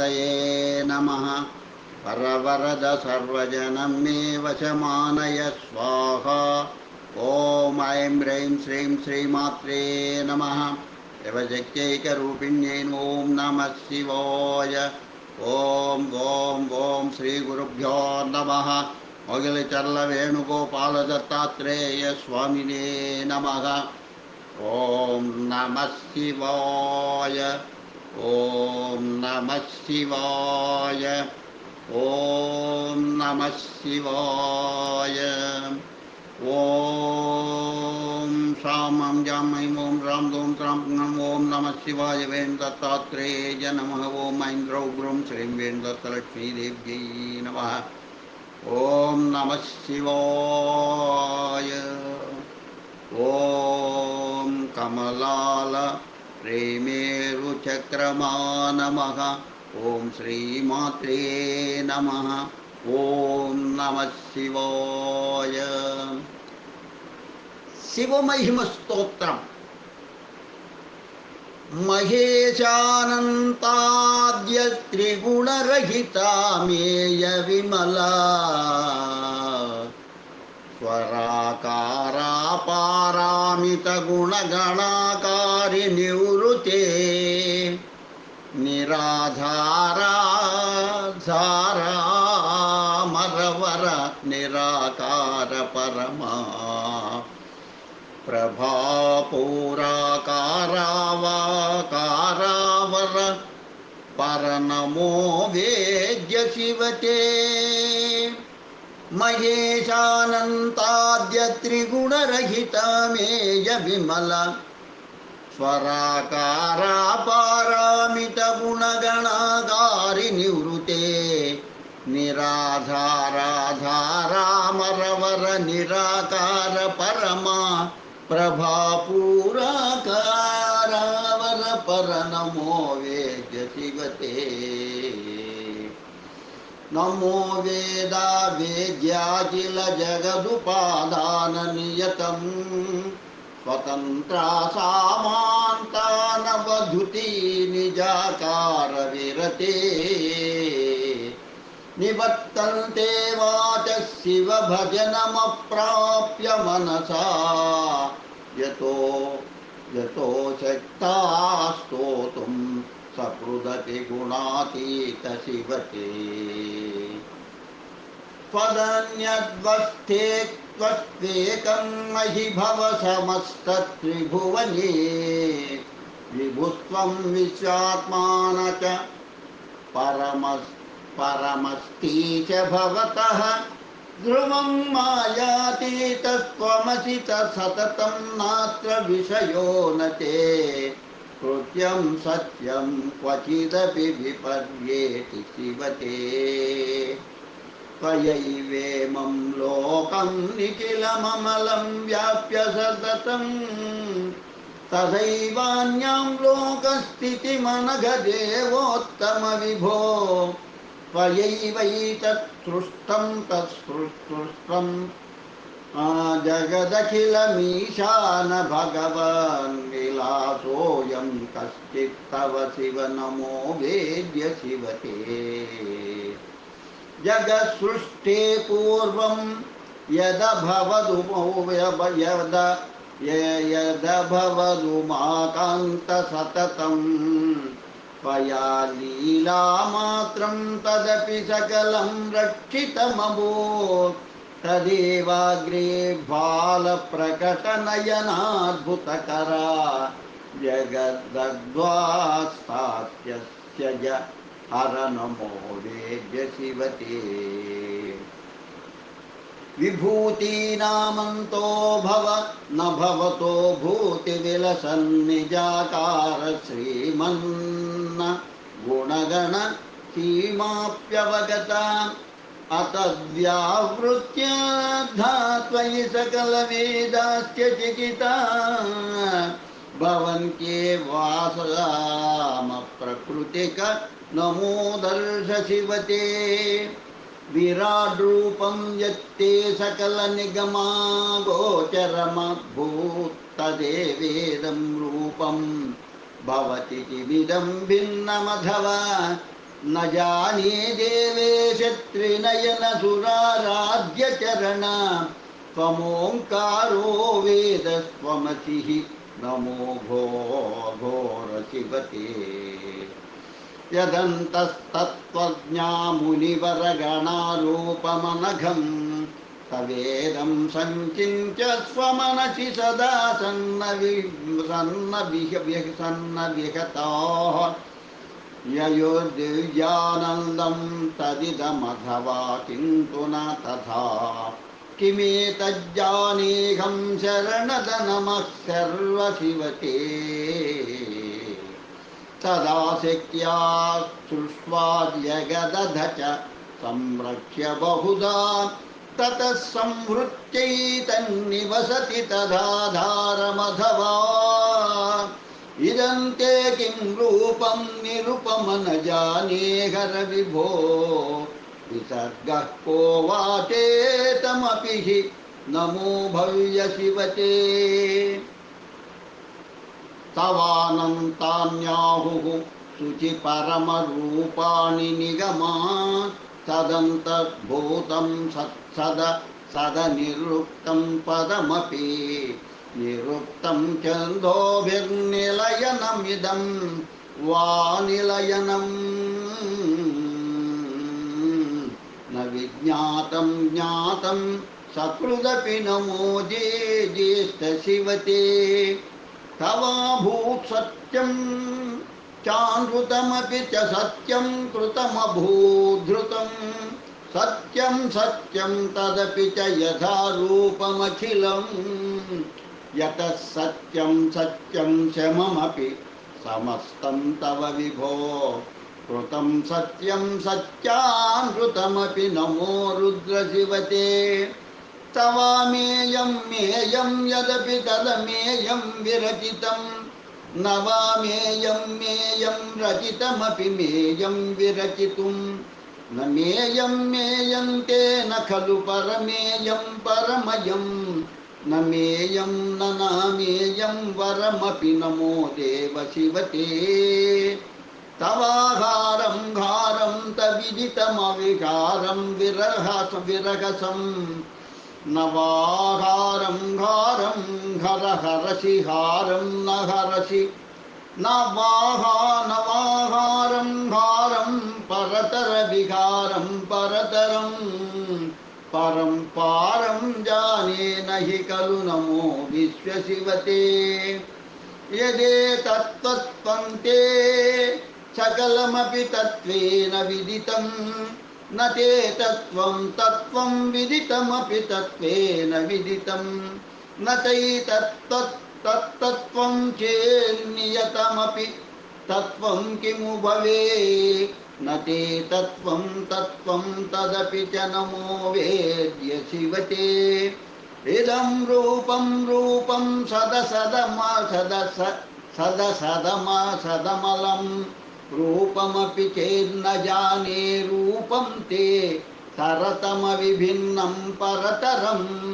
गणपतये नमः परवरद सर्वजनं मे वशमानय स्वाहा ॐ ऐं ह्रीं श्रीं श्रीमात्रे नमः शिवशक्त्यैकरूपिण्यै ॐ नमः शिवाय ॐ ॐ ॐ श्रीगुरुभ्यो नमः मोगिलचर्लवेणुगोपालदत्तात्रेयस्वामिने नमः ॐ नमः शिवाय ॐ नमः शिवाय। ॐ नमः शिवाय। ॐ शामं जामयं ॐ रां दों त्रां ॐ नमः शिवाय वें दत्तात्रेय नमः। ॐ ऐन्द्रौ गुरुं श्रीं वें दत्तलक्ष्मीदेव्यै नमः। ॐ नमः शिवाय। ॐ कमलाल श्रीमेरुचक्रमा नमः ॐ श्रीमात्रे नमः। ॐ नमः शिवाय। शिवमहिमस्तोत्रम्। महेशानन्ताद्य त्रिगुणरहिता मेय विमला त्वराकारापारामितगुणगणाकारि निवृते निराधाराधारामरवर निराकारपरमा। प्रभापूराकारावाकारावर परनमो वेद्य शिवते। मयेशानन्ताद्यत्रिगुणरहिता मेय विमल स्वराकारापारामितगुणगणागारिनिवृते निराधाराधारामरवर निराकार परमा प्रभापूराकारावर परनमो वेद्यसि शिवते नमो वेद वेद्याखिल जगदुपादान नियतम वेदा वेद्याखिलजगदुपादाननियतं निजाकार विरते निवर्तन्ते वाच शिव शिवभजनमप्राप्य मनसा। यतो यतो शक्ता स्तोतुम् प्रप्रुदति गुणातीतशिवके त्वदन्यद्वस्थे त्वत्वेकं महि भव समस्तत्त्रिभुवने विभुत्वं विश्वात्मान च परमस् परमस्ति च भवतः। ध्रुवं मायातीतस्त्वमसि च सततं नात्र विषयो न ते। कृत्यं सत्यं क्वचिदपि विपर्येति शिवते। त्वयैवेमं लोकं निखिलममलं व्याप्य सततं। तथैवान्यां लोकस्थितिमनघदेवोत्तमविभो। त्वयैवैतत्सृष्टं तत्सृष्टं जगदखिलमीशान भगवन् विलासोऽयं कश्चित्तव शिव नमो वेद्य शिवते। जगत्सृष्टे पूर्वं यदभवदु यद यदभवदुमाकान्तसततं। त्वया लीलामात्रं तदपि सकलं रक्षितमभूत्। तदेवाग्रे बालप्रकटनयनाद्भुतकरा जगद्दग्ध्वास्तात्यस्य ज हर नमो वेद्य शिवते। विभूतीनामन्तो भव न भवतो भूतिविलसन्निजाकार श्रीमन्न गुणगण सीमाप्यवगता। अतद्व्यावृत्य त्वयि सकलवेदास्य चिकिता। भवन्त्ये वासयाम प्रकृतिक नमो दर्श शिवते विराड्रूपं यत्ते सकलनिगमा तदेवेदं रूपं। भवति किमिदं भिन्नमथवा। न जाने देवेश त्रिनयनसुराराध्यचरण त्वमोङ्कारो वेदस्त्वमसिः नमो भो घोरशिवते यदन्तस्तत्त्वज्ञामुनिवरगणारूपमनघं तवेदं सञ्चिन्त्य स्वमनसि सदा सन्नवि सन्नविह सन्नविहताः। ययोर्दिव्यानन्दं तदिदमथवा किन्तु न तथा। किमेतज्जानेऽहं शरणद नमः सर्वशिवते तदा शक्या सृष्ट्वा जगदध च संरक्ष्य बहुधा। ततः संहृत्यैतन्निवसति तदाधारमधवा इदं ते किं रूपं निरुपमन जाने हर विभो विसर्गः को वाचेतमपि हि नमो भव्य शिवते तवानन्तान्याहुः शुचि परमरूपाणि निगमा सदन्तर्भूतं सत्सद सदनिरुक्तं पदमपि। निरुक्तं चन्दोभिर्निलयनमिदं वा निलयनम् न विज्ञातं ज्ञातं सकृदपि नमो जे ज्येष्ठशिवते। तवाभूत् सत्यं चानृतमपि च सत्यं, कृतमभूद्धृतं। सत्यं सत्यं तदपि च यथा यतः सत्यं सत्यं शममपि समस्तं तव विभो। कृतं सत्यं सत्यानृतमपि नमो रुद्रशिवते। तवामेयं मेयं यदपि तदमेयं विरचितं। नवामेयं मेयं रचितमपि मेयं विरचितुं। न मेयं मेयं तेन खलु परमेयं परमयं न मेयं न नामेयं वरमपि नमो देव शिवते। तवाहारं घारं तविदितमविहारं विरहस। विरहसम् नवाहारं घारं हर हरसि न हरसि नवाहा नवाहारं हारं परतरविहारं परतरं परं पारं जाने न हि नमो विश्वशिवते यदेतत्त्वत्वन्ते सकलमपि तत्त्वेन विदितं, न ते तत्त्वं तत्त्वं विदितमपि तत्त्वेन विदितं। न तैतत्त्वं चेन्नियतमपि तत्त्वं किमु भवे न ते तत्त्वं तत्त्वं तदपि च नमो वेद्य शिवते। इदं रूपं रूपं सदसदमा, सदस, सदसदमा सदमलं रूपमपि चेन्न जाने रूपं ते, सरतमविभिन्नं परतरं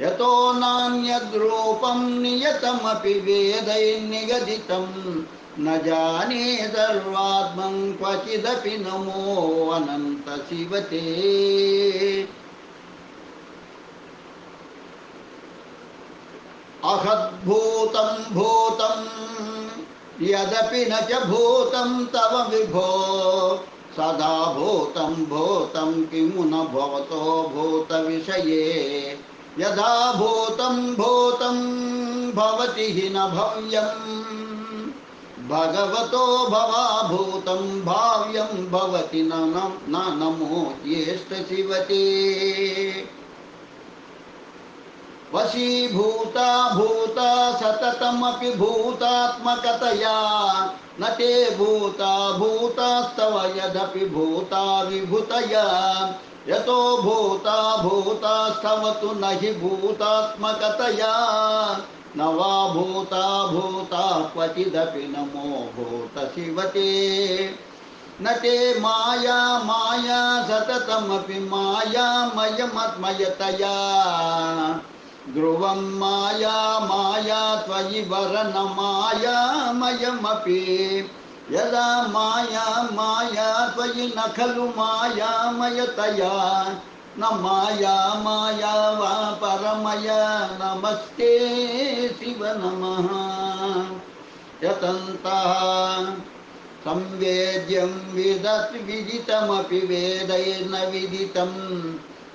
यतो नान्यद्रूपं नियतमपि वेदैर्निगदितं न जाने सर्वात्मं क्वचिदपि नमो अनन्तशिवते अहद्भूतं भूतं, यदपि न च भूतं तव विभो। सदा भूतं भूतं किमु न भवतो भूतविषये। यदा भूतं भूतं भवति हि न भव्यम्। भगवतो भवाभूतं भाव्यं भवति न नमो ज्येष्ठशिवते वशीभूता भूता सततमपि भूतात्मकतया, न ते भूता भूतास्तव यदपि भूता विभूतया। यतो भूता भूतास्तव तु न हि भूतात्मकतया। न वा भूता भूता क्वचिदपि नमो भूतशिवते न ते माया माया सततमपि मायामयमत्मयतया ध्रुवं माया माया त्वयि वरन मायामयमपि यदा माया माया त्वयि न खलु मायामयतया। न माया माया वा परमय, नमस्ते शिव नमः। यतन्तः संवेद्यं विदत् विदितमपि वेदैर्न विदितं,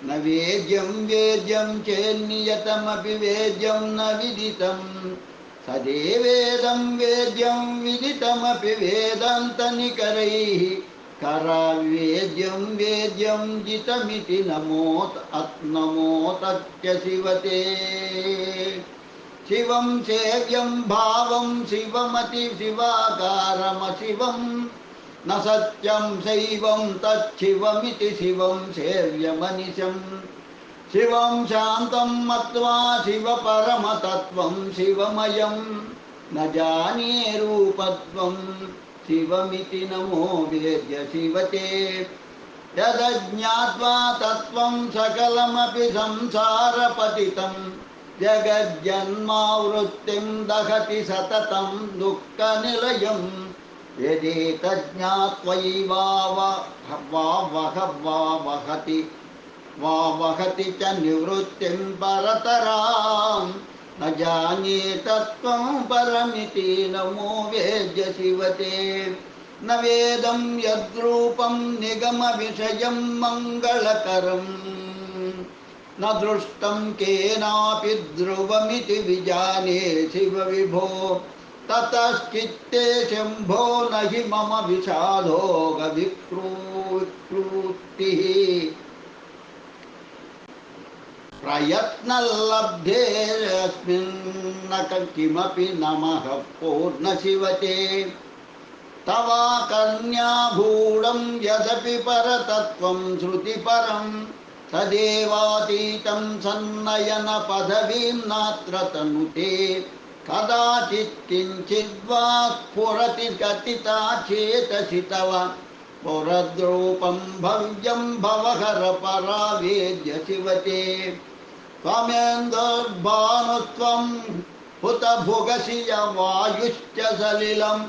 न वेद्यं वेद्यं चेन्नियतमपि वेद्यं न विदितं। सदेवेदं वेद्यं विदितमपि वेदान्तनिकरैः करावेद्यं वेद्यं जितमिति नमोत् नमोतत्य शिवते। शिवं सेव्यं भावं शिवमति शिवाकारमशिवं न सत्यं शैवं तच्छिवमिति शिवं सेव्यमनिशं। शिवं शान्तं मत्वा शिवपरमतत्त्वं शिवमयं। न जाने रूपत्वं शिवमिति नमो वेद्य शिवते। यदज्ञात्वा तत्त्वं सकलमपि संसारपतितम् जगज्जन्मावृत्तिं दहति सततं दुःखनिलयं। यदेतज्ज्ञात्वैवा वह वा वहति। च निवृत्तिं परतरां न जाने तत्त्वं परमिति नमो वेद्य शिवते। न वेदम वेदं यद्रूपं निगमविषयं मङ्गलकरम् न दृष्टं केनापि ध्रुवमिति विजाने शिव विभो। ततश्चित्ते शम्भो न हि मम विषादोगविक्रूतिः प्रयत्नलब्धेऽस्मिन्न किमपि नमः पूर्णशिवते। तवा कन्याभूडं यदपि परतत्त्वं श्रुतिपरम् तदेवातीतं सन्नयनपदवीं नात्र तनुते। कदाचित् किञ्चिद्वा स्फुरति गतिता चेतसि तव। पुरद्रूपं भव्यं भवहर परावेद्य शिवते। त्वमेन्दुर्भानुत्वं हुतभुगसि वायुश्च सलिलं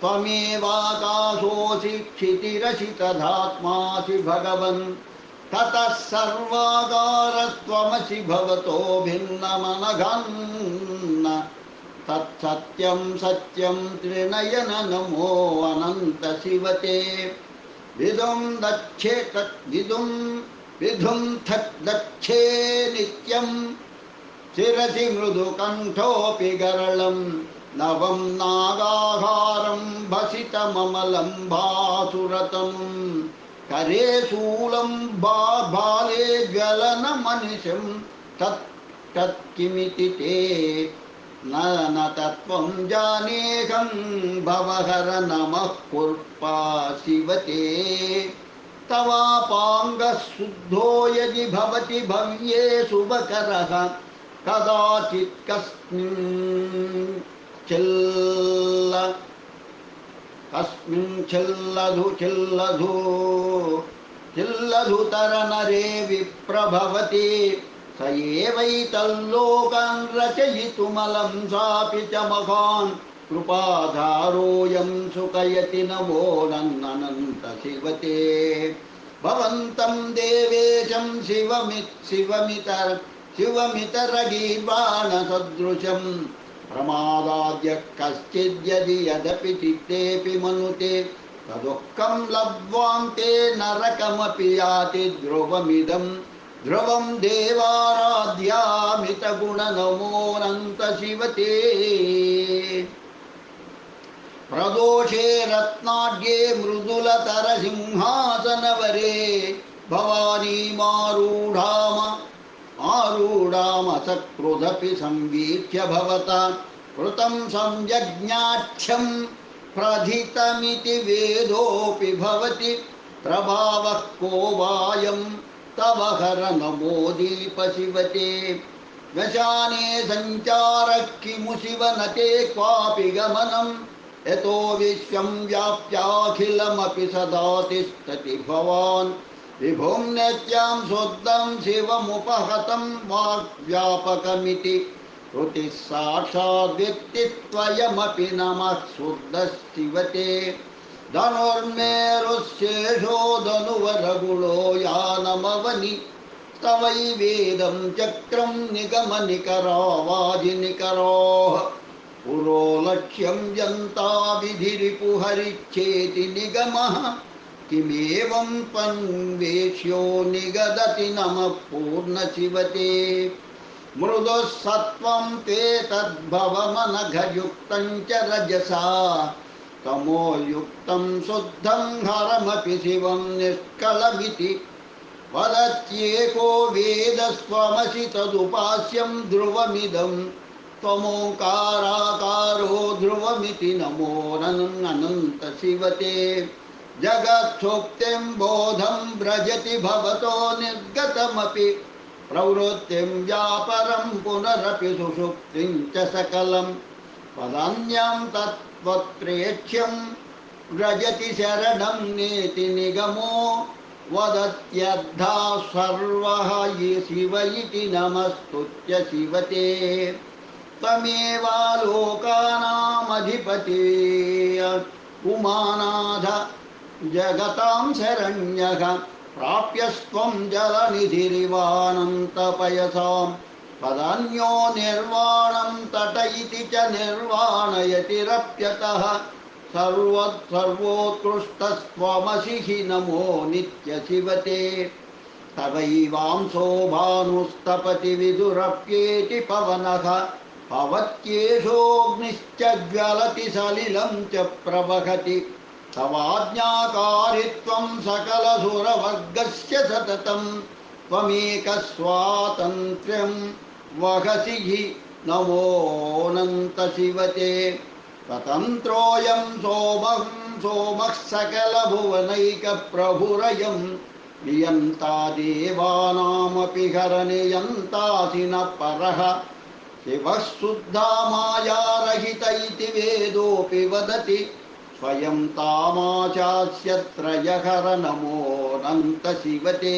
त्वमेवाकाशोऽसि क्षितिरसि तथात्मासि भगवन् ततः सर्वागारत्वमसि भवतो भिन्नमनघन्न। तत्सत्यं सत्यं त्रिनयन नमो विदुं दक्षे तत् विदुं विधुं थत् दक्षे नित्यं शिरसि मृदुकण्ठोऽपि गरलं नवं नागाहारं भसितममलं भासुरतनुम् करे शूलं बा बाले ज्वलनमनिशं तत् तत् किमिति ते। न न तत्त्वं जानेऽहं भवहर नमः कुर्पा शिवते तवापाङ्गः शुद्धो यदि भवति भव्ये शुभकरः कदाचित् कस्मिन् चिल्ल कस्मिन् छिल्लधु छिल्लधु छिल्लधुतरनरे विप्रभवति स एवैतल्लोकान् रचयितुमलं सापि च महान् कृपाधारोऽयं सुखयति नमो नन्ननन्त शिवते भवन्तं देवेशं शिवमित् शिवमितर शिवमितरगीर्वाणसदृशम् प्रमादाद्य कश्चिद्यदि यदपि चित्तेऽपि मनुते तदुःखं लब्ध्वान्ते नरकमपि याति ध्रुवमिदं। ध्रुवं शिवते प्रदोषे रत्नाढ्ये मारूढाम आरूढामसकृदपि संवीक्ष्य भवता। कृतं संयज्ञाख्यं प्रथितमिति वेदोऽपि भवति। प्रभावः को वायं तव हर नमो दीपशिवते। वशाने सञ्चारः किमु शिव न ते क्वापि गमनं यतो विश्वं व्याप्याखिलमपि सदा तिष्ठति भवान्। विभुं नित्यां शुद्धं शिवमुपहतं वाग्व्यापकमिति। श्रुतिः साक्षाद्व्यक्तित्वयमपि नमः शुद्धशिवते। धनुर्मेरुशेषो धनुवरगुणो यानमवनि। तवैवेदं चक्रं निगमनिकरावाजिनिकरोः। पुरो लक्ष्यं यन्ता विधिरिपुहरिच्छेति निगमः, किमेवं पन्वेक्ष्यो निगदति नमः पूर्णशिवते। मृदुः सत्त्वं ते तद्भवमनघयुक्तं च रजसा। तमोयुक्तं शुद्धं हरमपि शिवं निष्कलमिति। वदत्येको वेदस्त्वमसि तदुपास्यं ध्रुवमिदं त्वमोङ्काराकारो ध्रुवमिति नमो ननन्तशिवते जगत्सुप्तिं बोधं व्रजति भवतो निर्गतमपि। प्रवृत्तिं व्यापरं पुनरपि सुषुप्तिं च सकलं पदान्यं तत्त्वत्प्रेक्ष्यं व्रजति शरणं नेति निगमो। वदत्यद्धा सर्वः ये शिव इति नमस्तुत्य शिवते। त्वमेवालोकानामधिपते उमानाथ जगतां शरण्यः प्राप्यस्त्वं जलनिधिरिवानन्तपयसां पदान्यो निर्वाणं तट इति च निर्वाणयतिरप्यतः सर्वोत्कृष्टस्त्वमसि हि नमो नित्यशिवते। तवैवांसो भानुस्तपति विदुरप्येति पवनः। भवत्येषोऽग्निश्च ज्वलति सलिलं च प्रवहति। तवाज्ञाकारित्वं सकलसुरवर्गस्य सततं। त्वमेकस्वातन्त्र्यं वहसि हि नमोऽनन्तशिवते स्वतन्त्रोऽयं सोमं सोमः सकलभुवनैकप्रभुरयं। नियन्ता देवानामपि हरनियन्तासि न परः। शिवः शुद्धा मायारहित इति वेदोऽपि वदति, स्वयं तामाचास्यत्रयहर नमोऽनन्तशिवते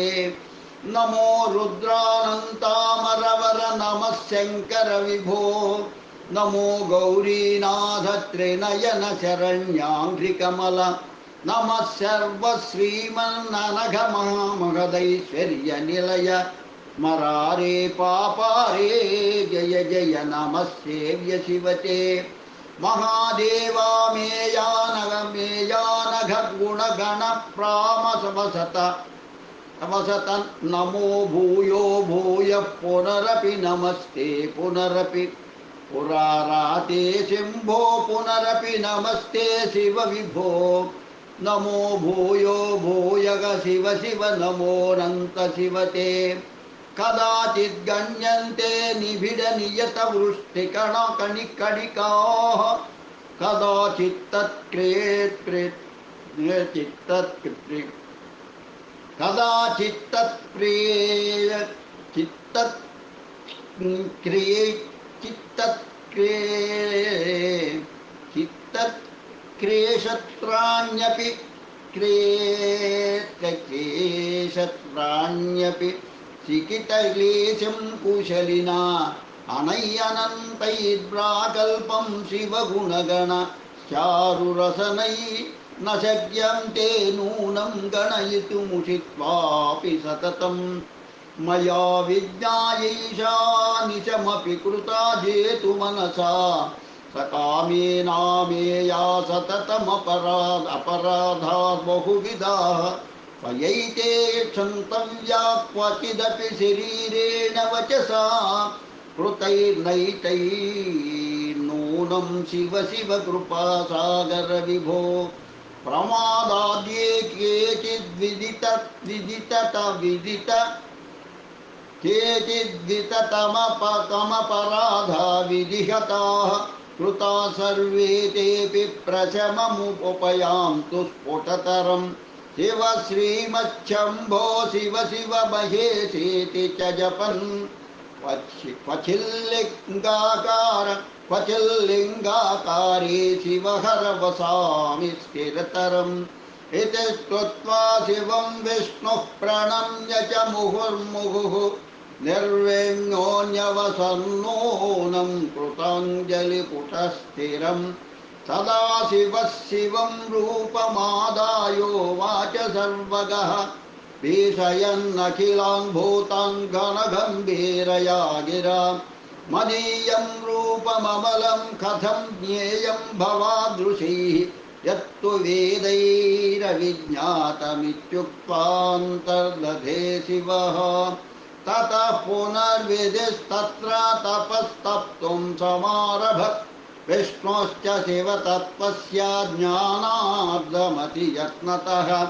नमो रुद्रानन्तामरवर नमः शङ्कर विभो नमो गौरीनाथ त्रिनयन शरण्याङ्घ्रिकमल नमः सर्वश्रीमन्ननघ महामहदैश्वर्यनिलय मरारे पापारे, जय जय नमः सेव्य शिवते। महादेवा मेयानघ प्रामसवसत वसत नमो भूयो, भूय पुनरपि नमस्ते, पुनरपि। पुराराते शम्भो पुनरपि नमस्ते शिव विभो। नमो भूयो, भूयग शिव शिव नमोऽनन्त शिवते। कदाचित् गण्यन्ते निबिडनियतवृष्टिकणकणिकणिकाः कदाचित् तत्क्रेत् चित्तत् कदाचित् तत्प्रिय चित्तत् क्रिये चित्तत् क्रिये चिकितक्लेशं कुशलिना अनैयनन्तैर्प्राकल्पं शिवगुणगण, चारुरसनै शक्यं ते नूनं गणयितुमुषित्वापि सततं मया विज्ञायैषा निशमपि कृता जेतु मनसा सततमपराध बहुविधाः। त्वयैते क्षन्तव्या क्वचिदपि शरीरेण वचसा कृतैर्नैतैर्नूनं शिव शिव कृपासागर विभो। प्रमादाद्ये केचिद्विदित विदितत विदित केचिद्विततमपकमपराधा विधिहताः। कृता सर्वे तेऽपि प्रशममुपयान्तु स्फुटतरम्। शिव श्रीमच्छम्भो शिव शिव महेशेति च जपन्। क्वचि क्वचिल्लिङ्गाकार क्वचिल्लिङ्गाकारे शिवहरवसामि स्थिरतरम्। इति स्तुत्वा शिवं विष्णुः प्रणम्य च मुहुर्मुहुः निर्वेण्योऽन्यवसन्नूनं कृताञ्जलिपुटस्थिरम्। सदा शिवः रूपमादायो वाच सर्वगः। भीषयन्नखिलान् भूतान् गणगम्भीरया गिरा। मदीयं रूपममलं कथं ज्ञेयं भवादृशैः। यत्तु वेदैरविज्ञातमित्युक्त्वान्तर्दधे शिवः। ततः पुनर्विधिस्तत्र तपस्तप्तुं समारभत्। विष्णोश्च शिवतत्त्वस्य ज्ञानार्धमति यत्नतः।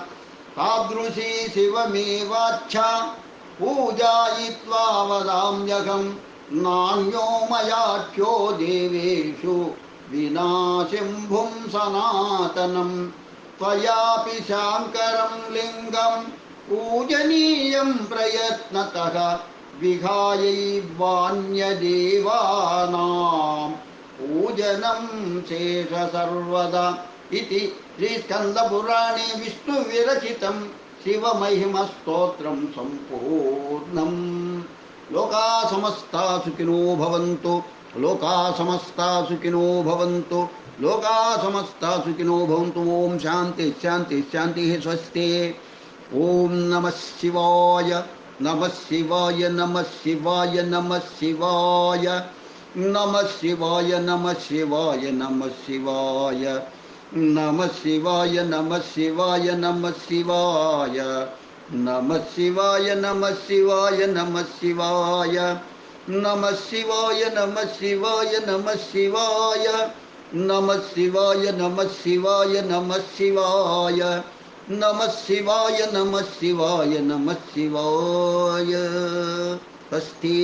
तादृशी शिवमेवाच्छा पूजायित्वा वदाम्यहं, नान्यो मयाख्यो देवेषु विना शम्भुं सनातनं। त्वयापि शाङ्करं लिङ्गं पूजनीयं प्रयत्नतः विहायैवान्यदेवानां पूजनं शेष सर्वदा इति श्रीस्कन्दपुराणे विष्णुविरचितं शिवमहिमस्तोत्रं सम्पूर्णम् लोका समस्ता सुखिनो भवन्तु लोका समस्ता सुखिनो भवन्तु लोका समस्ता सुखिनो भवन्तु। ॐ शान्ति शान्ति, शान्तिः स्वस्ति। ॐ नमः शिवाय नमः शिवाय नमः शिवाय नमः शिवाय। नमः शिवाय नमः शिवाय नमः शिवाय नमः शिवाय नमः शिवाय नमः शिवाय नमः शिवाय नमः शिवाय नमः शिवाय नमः शिवाय नमः शिवाय नमः शिवाय नमः शिवाय नमः शिवाय नमः शिवाय नमः शिवाय नमः शिवाय नमः शिवाय स्वस्ति